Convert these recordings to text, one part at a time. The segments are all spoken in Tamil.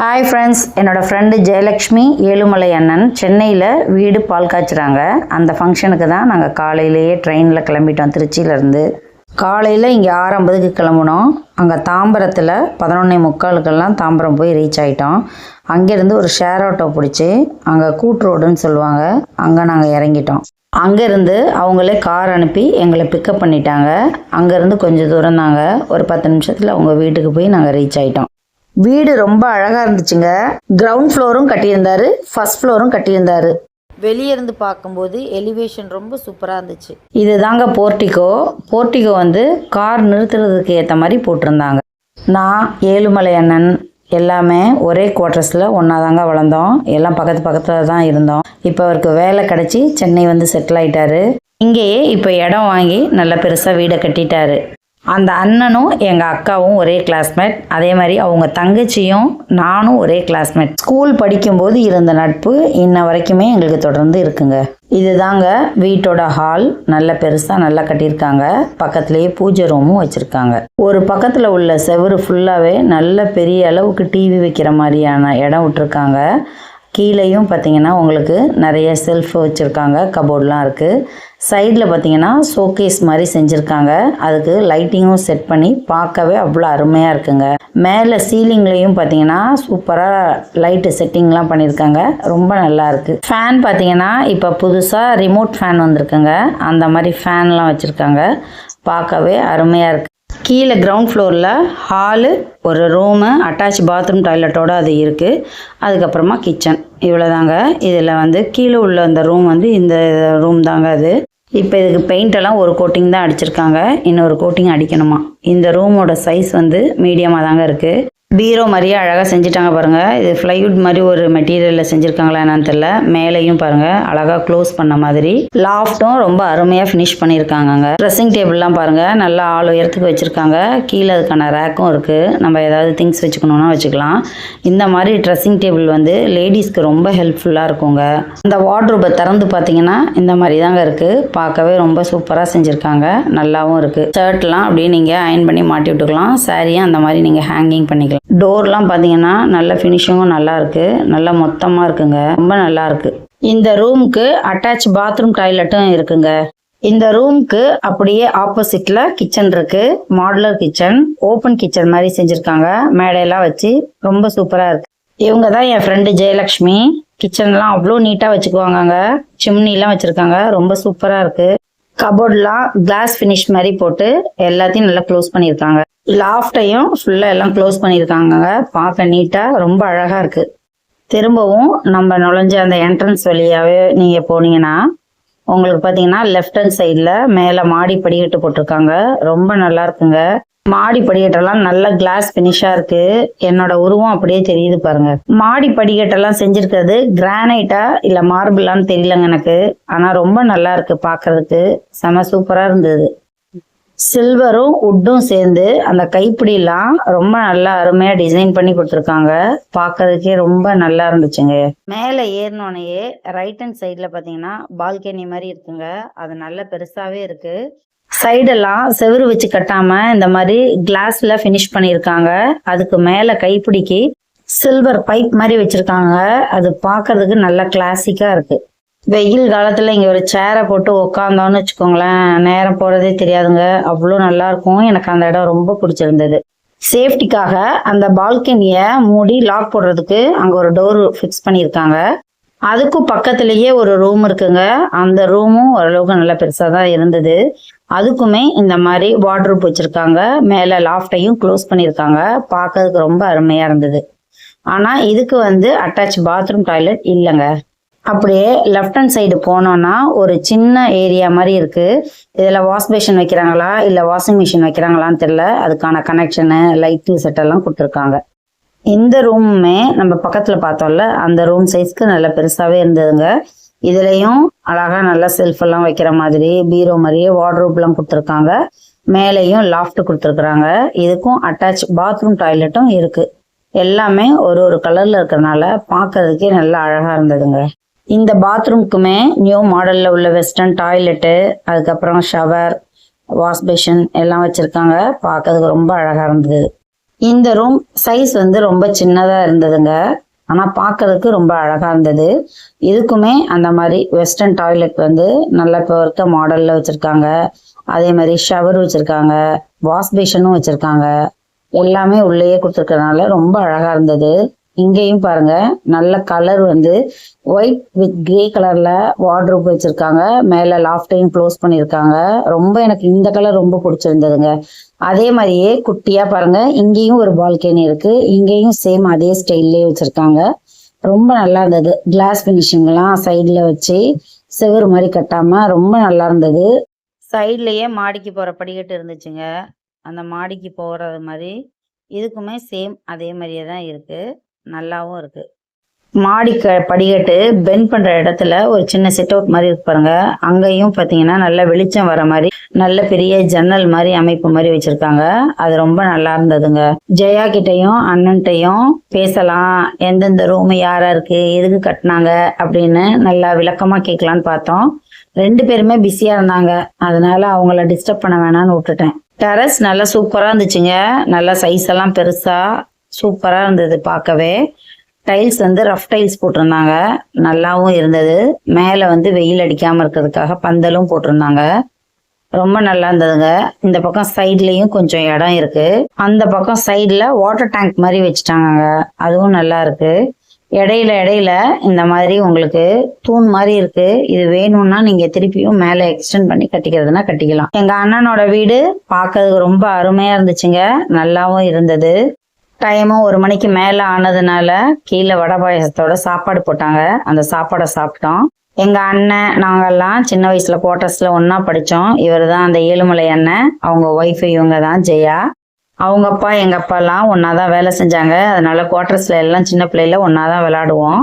ஹாய் ஃப்ரெண்ட்ஸ் என்னோடய ஃப்ரெண்டு ஜெயலக்ஷ்மி ஏழுமலை அண்ணன் சென்னையில் வீடு பால் காய்ச்சுறாங்க. அந்த ஃபங்க்ஷனுக்கு தான் நாங்கள் காலையிலேயே ட்ரெயினில் கிளம்பிட்டோம் திருச்சியிலேருந்து காலையில் இங்கே ஆறு ஐம்பதுக்கு கிளம்புனோம். அங்கே தாம்பரத்தில் பதினொன்னே முக்காலுக்கெல்லாம் தாம்பரம் போய் ரீச் ஆகிட்டோம் அங்கேருந்து ஒரு ஷேர் ஆட்டோ பிடிச்சி அங்கே கூட்டு ரோடுன்னு சொல்லுவாங்க அங்கே நாங்கள் இறங்கிட்டோம். அங்கேருந்து அவங்களே கார் அனுப்பி எங்களை பிக்கப் பண்ணிட்டாங்க. அங்கேருந்து கொஞ்சம் தூரம் தாங்க ஒரு பத்து நிமிஷத்தில் அவங்க வீட்டுக்கு போய் நாங்கள் ரீச் ஆகிட்டோம் வீடு ரொம்ப அழகாக இருந்துச்சுங்க. கிரவுண்ட் ஃப்ளோரும் கட்டியிருந்தாரு. ஃபர்ஸ்ட் ஃப்ளோரும் கட்டியிருந்தாரு. வெளியே இருந்து பார்க்கும்போது எலிவேஷன் ரொம்ப சூப்பராக இருந்துச்சு. இது தாங்க போர்ட்டிகோ போர்ட்டிகோ வந்து கார் நிறுத்துறதுக்கு ஏற்ற மாதிரி போட்டிருந்தாங்க. நான் ஏழுமலை அண்ணன் எல்லாமே ஒரே குவார்ட்டர்ஸில் ஒன்றா தாங்க வளர்ந்தோம். எல்லாம் பக்கத்து பக்கத்தில் தான் இருந்தோம். இப்போ அவருக்கு வேலை கிடச்சி சென்னை வந்து செட்டில் ஆயிட்டாரு. இங்கேயே இப்போ இடம் வாங்கி நல்ல பெருசாக வீடை கட்டிட்டாரு. அந்த அண்ணனும் எங்கள் அக்காவும் ஒரே கிளாஸ்மேட் அதே மாதிரி அவங்க தங்கச்சியும் நானும் ஒரே கிளாஸ்மேட் ஸ்கூல் படிக்கும்போது இருந்த நட்பு இன்ன வரைக்குமே எங்களுக்கு தொடர்ந்து இருக்குங்க. இதுதாங்க வீட்டோட ஹால் நல்ல பெருசாக நல்லா கட்டியிருக்காங்க. பக்கத்துலேயே பூஜை ரூமும் வச்சுருக்காங்க. ஒரு பக்கத்தில் உள்ள செவுரு ஃபுல்லாகவே நல்ல பெரிய அளவுக்கு டிவி வைக்கிற மாதிரியான இடம் விட்டுருக்காங்க. கீழேயும் பார்த்தீங்கன்னா உங்களுக்கு நிறைய செல்ஃப் வச்சுருக்காங்க கபோர்ட்லாம் இருக்குது சைடில் பார்த்தீங்கன்னா ஷோகேஸ் மாதிரி செஞ்சுருக்காங்க. அதுக்கு லைட்டிங்கும் செட் பண்ணி பார்க்கவே அவ்வளோ அருமையாக இருக்குங்க. மேலே சீலிங்லேயும் பார்த்தீங்கன்னா சூப்பராக லைட்டு செட்டிங்லாம் பண்ணியிருக்காங்க ரொம்ப நல்லா இருக்கு. ஃபேன் பார்த்தீங்கன்னா இப்போ புதுசாக ரிமோட் ஃபேன் வந்திருக்குங்க. அந்த மாதிரி ஃபேன்லாம் வச்சுருக்காங்க. பார்க்கவே அருமையாக இருக்குது கீழே கிரவுண்ட் ஃப்ளோரில் ஹாலு ஒரு ரூமு அட்டாச் பாத்ரூம் டாய்லெட்டோடு அது இருக்குது அதுக்கப்புறமா கிச்சன் இவ்வளோதாங்க இதில் வந்து கீழே உள்ள அந்த ரூம் வந்து இந்த ரூம் தாங்க அது. இப்போ இதுக்கு பெயிண்ட் எல்லாம் ஒரு கோட்டிங் தான் அடிச்சிருக்காங்க. இன்னொரு கோட்டிங் அடிக்கணுமா? இந்த ரூமோட சைஸ் வந்து மீடியமாக தாங்க இருக்குது பீரோ மாதிரியே அழகாக செஞ்சுட்டாங்க பாருங்கள் இது ஃப்ளைவுட் மாதிரி ஒரு மெட்டீரியலில் செஞ்சுருக்காங்களா என்னன்னு தெரில மேலேயும் பாருங்கள் அழகாக க்ளோஸ் பண்ண மாதிரி. லாஃப்ட்டும் ரொம்ப அருமையாக ஃபினிஷ் பண்ணியிருக்காங்கங்க ட்ரெஸ்ஸிங் டேபிள்லாம் பாருங்கள் நல்லா ஆள் உயரத்துக்கு வச்சுருக்காங்க. கீழே அதுக்கான ரேக்கும் இருக்குது நம்ம ஏதாவது திங்ஸ் வச்சுக்கணுன்னா வச்சுக்கலாம். இந்த மாதிரி ட்ரெஸ்ஸிங் டேபிள் வந்து லேடிஸ்க்கு ரொம்ப ஹெல்ப்ஃபுல்லாக இருக்குங்க. இந்த வார்ட்ரூபை திறந்து பார்த்தீங்கன்னா இந்த மாதிரி தாங்க இருக்குது பார்க்கவே ரொம்ப சூப்பராக செஞ்சுருக்காங்க. நல்லாவும் இருக்குது ஷர்ட்லாம் அப்படியே நீங்கள் அயன் பண்ணி மாட்டி விட்டுக்கலாம். சாரியும் அந்த மாதிரி நீங்கள் ஹேங்கிங் பண்ணிக்கலாம். டோர்லாம் பார்த்தீங்கன்னா நல்ல ஃபினிஷிங்கும் நல்லா இருக்கு. நல்லா மொத்தமாக இருக்குங்க. ரொம்ப நல்லா இருக்கு. இந்த ரூமுக்கு அட்டாச் பாத்ரூம் டாய்லெட்டும் இருக்குங்க. இந்த ரூம்க்கு அப்படியே ஆப்போசிட்ல கிச்சன் இருக்கு. மாடுலர் கிச்சன் ஓப்பன் கிச்சன் மாதிரி செஞ்சிருக்காங்க. மேடையெல்லாம் வச்சு ரொம்ப சூப்பரா இருக்கு. இவங்க தான் என் ஃப்ரெண்டு ஜெயலக்ஷ்மி. கிச்சன்லாம் அவ்வளோ நீட்டாக வச்சுக்குவாங்க சிம்னிலாம் வச்சுருக்காங்க. ரொம்ப சூப்பராக இருக்கு. கபோர்ட்லாம் கிளாஸ் ஃபினிஷ் மாதிரி போட்டு எல்லாத்தையும் நல்லா க்ளோஸ் பண்ணியிருக்காங்க. லாஃப்டையும் ஃபுல்லாக எல்லாம் க்ளோஸ் பண்ணியிருக்காங்க பார்க்க நீட்டாக ரொம்ப அழகாக இருக்கு. திரும்பவும் நம்ம நுழைஞ்ச அந்த என்ட்ரன்ஸ் வழியாகவே நீங்கள் போனீங்கன்னா உங்களுக்கு பார்த்தீங்கன்னா லெஃப்ட் ஹேண்ட் சைடில் மேலே மாடி படிக்கட்டு போட்டிருக்காங்க. ரொம்ப நல்லா இருக்குங்க. மாடி படிக்கட்டெல்லாம் நல்ல கிளாஸ் ஃபினிஷாக இருக்கு. என்னோட உருவம் அப்படியே தெரியுது பாருங்க. மாடி படிக்கட்டெல்லாம் செஞ்சிருக்கிறது கிரானைட்டா இல்லை மார்பிளான்னு தெரியலங்க எனக்கு. ஆனால் ரொம்ப நல்லா இருக்கு பாக்குறதுக்கு. செம சூப்பராக இருந்தது. சில்வரும் உட்டும் சேர்ந்து அந்த கைப்பிடிலாம் ரொம்ப நல்லா அருமையாக டிசைன் பண்ணி கொடுத்துருக்காங்க. பார்க்கறதுக்கே ரொம்ப நல்லா இருந்துச்சுங்க. மேலே ஏறினோடனேயே ரைட் ஹேண்ட் சைடில் பார்த்தீங்கன்னா பால்கனி மாதிரி இருக்குங்க. அது நல்ல பெருசாகவே இருக்கு. சைடெல்லாம் செவுரு வச்சு கட்டாம இந்த மாதிரி கிளாஸ்ல ஃபினிஷ் பண்ணியிருக்காங்க. அதுக்கு மேலே கைப்பிடிக்கு சில்வர் பைப் மாதிரி வச்சிருக்காங்க. அது பார்க்கறதுக்கு நல்ல கிளாசிக்கா இருக்கு. வெயில் காலத்துல இங்க ஒரு சேரை போட்டு உக்காந்தோன்னு வச்சுக்கோங்களேன் நேரம் போறதே தெரியாதுங்க. அவ்வளோ நல்லா இருக்கும். எனக்கு அந்த இடம் ரொம்ப பிடிச்சிருந்தது. சேஃப்டிக்காக அந்த பால்கனியை மூடி லாக் போடுறதுக்கு அங்க ஒரு டோர் ஃபிக்ஸ் பண்ணியிருக்காங்க. அதுக்கும் பக்கத்துலயே ஒரு ரூம் இருக்குங்க. அந்த ரூமும் ஓரளவுக்கு நல்லா பெருசாக தான் இருந்தது. அதுக்குமே இந்த மாதிரி வார்ட்ரூப் வச்சிருக்காங்க. மேலே லாஃப்டையும் க்ளோஸ் பண்ணியிருக்காங்க. பார்க்கறதுக்கு ரொம்ப அருமையாக இருந்தது. ஆனால் இதுக்கு வந்து அட்டாச் பாத்ரூம் டாய்லெட் இல்லைங்க. அப்படியே லெஃப்ட் ஹேண்ட் சைடு போனோம்னா ஒரு சின்ன ஏரியா மாதிரி இருக்கு. இதில் வாஷ் பேஷன் வைக்கிறாங்களா? இல்லை வாஷிங் மிஷின் வைக்கிறாங்களான்னு தெரில அதுக்கான கனெக்ஷனு லைட்டு செட்டெல்லாம் கொடுத்துருக்காங்க. இந்த ரூமுமே நம்ம பக்கத்தில் பார்த்தோம்ல அந்த ரூம் சைஸ்க்கு நல்ல பெருசாகவே இருந்ததுங்க. இதுலயும் அழகா நல்லா செல்ஃப் எல்லாம் வைக்கிற மாதிரி பீரோ மாதிரியே வார்ட்ரோப்லாம் கொடுத்துருக்காங்க. மேலேயும் லாஃப்ட் கொடுத்துருக்குறாங்க. இதுக்கும் அட்டாச் பாத்ரூம் டாய்லெட்டும் இருக்கு. எல்லாமே ஒரு ஒரு கலர்ல இருக்கிறதுனால பார்க்கறதுக்கே நல்லா அழகா இருந்ததுங்க. இந்த பாத்ரூம்க்குமே நியூ மாடல்ல உள்ள வெஸ்டர்ன் டாய்லெட்டு அதுக்கப்புறம் ஷவர் வாஷ் பேஷன் எல்லாம் வச்சிருக்காங்க. பார்க்கறதுக்கு ரொம்ப அழகா இருந்தது. இந்த ரூம் சைஸ் வந்து ரொம்ப சின்னதாக இருந்ததுங்க. ஆனால் பார்க்கறதுக்கு ரொம்ப அழகாக இருந்தது. இதுக்குமே அந்த மாதிரி வெஸ்டர்ன் டாய்லெட் வந்து நல்ல இப்போ இருக்க மாடலில் வச்சுருக்காங்க. அதே மாதிரி ஷவர் வச்சுருக்காங்க வாஷ் பேஷனும் வச்சுருக்காங்க. எல்லாமே உள்ளேயே கொடுத்துருக்கறனால ரொம்ப அழகாக இருந்தது. இங்கேயும் பாருங்க நல்ல கலர் வந்து ஒயிட் வித் கிரே கலர்ல வார்ட்ரோப் வச்சிருக்காங்க. மேல லாஃப்டையும் க்ளோஸ் பண்ணியிருக்காங்க ரொம்ப எனக்கு இந்த கலர் ரொம்ப பிடிச்சிருந்ததுங்க. அதே மாதிரியே குட்டியா பாருங்க இங்கேயும் ஒரு பால்கனி இருக்கு. இங்கேயும் சேம் அதே ஸ்டைல்லே வச்சிருக்காங்க. ரொம்ப நல்லா இருந்தது. கிளாஸ் ஃபினிஷிங்லாம் சைடில் வச்சு செவுரு மாதிரி கட்டாமல் ரொம்ப நல்லா இருந்தது. சைட்லேயே மாடிக்கு போகிற படிக்கட்டு இருந்துச்சுங்க. அந்த மாடிக்கு போகிறது மாதிரி இதுக்குமே சேம் அதே மாதிரியே தான் இருக்குது நல்லாவும் இருக்கு. மாடி க படிக்கட்டு பெண்ட் பண்ற இடத்துல ஒரு சின்ன செட் அவுட் மாதிரி இருக்கு பாருங்க. அங்கேயும் பார்த்தீங்கன்னா நல்ல வெளிச்சம் வர மாதிரி நல்ல பெரிய ஜன்னல் மாதிரி அமைப்பு மாதிரி வச்சிருக்காங்க. அது ரொம்ப நல்லா இருந்ததுங்க. ஜெயா கிட்டையும் அண்ணன்ட்டையும் பேசலாம். எந்தெந்த ரூம் யாரா இருக்கு எதுக்கு கட்டினாங்க அப்படின்னு நல்லா விளக்கமா கேட்கலான்னு பார்த்தோம். ரெண்டு பேருமே பிஸியா இருந்தாங்க. அதனால அவங்கள டிஸ்டர்ப் பண்ண வேணாம்னு விட்டுட்டேன். டெரஸ் நல்லா சூப்பரா இருந்துச்சுங்க. நல்லா சைஸ் எல்லாம் பெருசா சூப்பராக இருந்தது பார்க்கவே. டைல்ஸ் வந்து ரஃப் டைல்ஸ் போட்டிருந்தாங்க. நல்லாவும் இருந்தது. மேலே வந்து வெயில் அடிக்காமல் இருக்கிறதுக்காக பந்தலும் போட்டிருந்தாங்க. ரொம்ப நல்லா இருந்ததுங்க. இந்த பக்கம் சைட்லயும் கொஞ்சம் இடம் இருக்கு. அந்த பக்கம் சைடில் வாட்டர் டேங்க் மாதிரி வச்சுட்டாங்க அதுவும் நல்லா இருக்கு. இடையில இடையில இந்த மாதிரி உங்களுக்கு தூண் மாதிரி இருக்கு. இது வேணும்னா நீங்க திருப்பியும் மேலே எக்ஸ்டெண்ட் பண்ணி கட்டிக்கிறதுனா கட்டிக்கலாம். எங்க அண்ணனோட வீடு பார்க்கறதுக்கு ரொம்ப அருமையா இருந்துச்சுங்க. நல்லாவும் இருந்தது. டைமும் ஒரு மணிக்கு மேலே ஆனதுனால கீழே வடை பாயசத்தோட சாப்பாடு போட்டாங்க. அந்த சாப்பாடை சாப்பிட்டோம். எங்கள் அண்ணன் நாங்கெல்லாம் சின்ன வயசில் குவார்ட்டர்ஸில் ஒன்றா படித்தோம் இவர் தான் அந்த ஏழுமலை அண்ணன். அவங்க ஒய்ஃப் இவங்க தான் ஜெயா. அவங்க அப்பா எங்கள் அப்பாலாம் ஒன்றா தான் வேலை செஞ்சாங்க. அதனால குவார்ட்டர்ஸில் எல்லாம் சின்ன பிள்ளையில ஒன்றா தான் விளாடுவோம்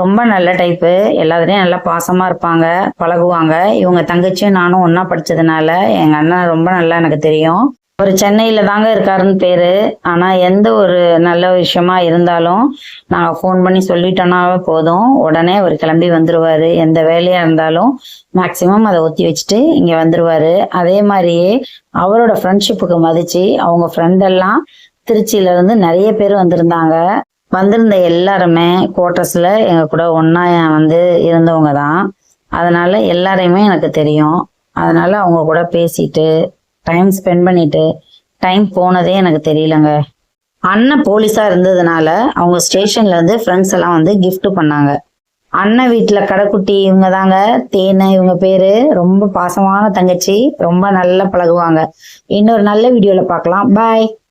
ரொம்ப நல்ல டைப்பு எல்லாத்துலேயும் நல்லா பாசமாக இருப்பாங்க பழகுவாங்க. இவங்க தங்கச்சியும் நானும் ஒன்றா படிச்சதுனால எங்கள் அண்ணன் ரொம்ப நல்லா எனக்கு தெரியும். அவர் சென்னையில தாங்க இருக்காருன்னு பேரு. ஆனா எந்த ஒரு நல்ல விஷயமா இருந்தாலும் நாங்கள் ஃபோன் பண்ணி சொல்லிட்டோம்னாவே போதும். உடனே அவர் கிளம்பி வந்துருவாரு. எந்த வேலையா இருந்தாலும் மேக்சிமம் அதை ஒத்தி வச்சுட்டு இங்க வந்துருவாரு. அதே மாதிரியே அவரோட ஃப்ரெண்ட்ஷிப்புக்கு மதிச்சு அவங்க ஃப்ரெண்டெல்லாம் திருச்சியிலேருந்து திருச்சியில இருந்து நிறைய பேர் வந்திருந்தாங்க. வந்திருந்த எல்லாருமே குவார்ட்டர்ஸ்ல எங்க கூட ஒண்ணா வந்து இருந்தவங்க தான். அதனால எல்லாரையுமே எனக்கு தெரியும். அதனால அவங்க கூட பேசிட்டு டைம் ஸ்பெண்ட் பண்ணிட்டு டைம் போனதே எனக்கு தெரியலங்க. அண்ணன் போலீஸா இருந்ததுனால அவங்க ஸ்டேஷன்ல இருந்து ஃப்ரெண்ட்ஸ் எல்லாம் வந்து கிஃப்ட் பண்ணாங்க. அண்ணன் வீட்டுல கடைக்குட்டி இவங்க தாங்க தேனு இவங்க பேரு ரொம்ப பாசமான தங்கச்சி ரொம்ப நல்லா பழகுவாங்க. இன்னொரு நல்ல வீடியோல பார்க்கலாம். பாய்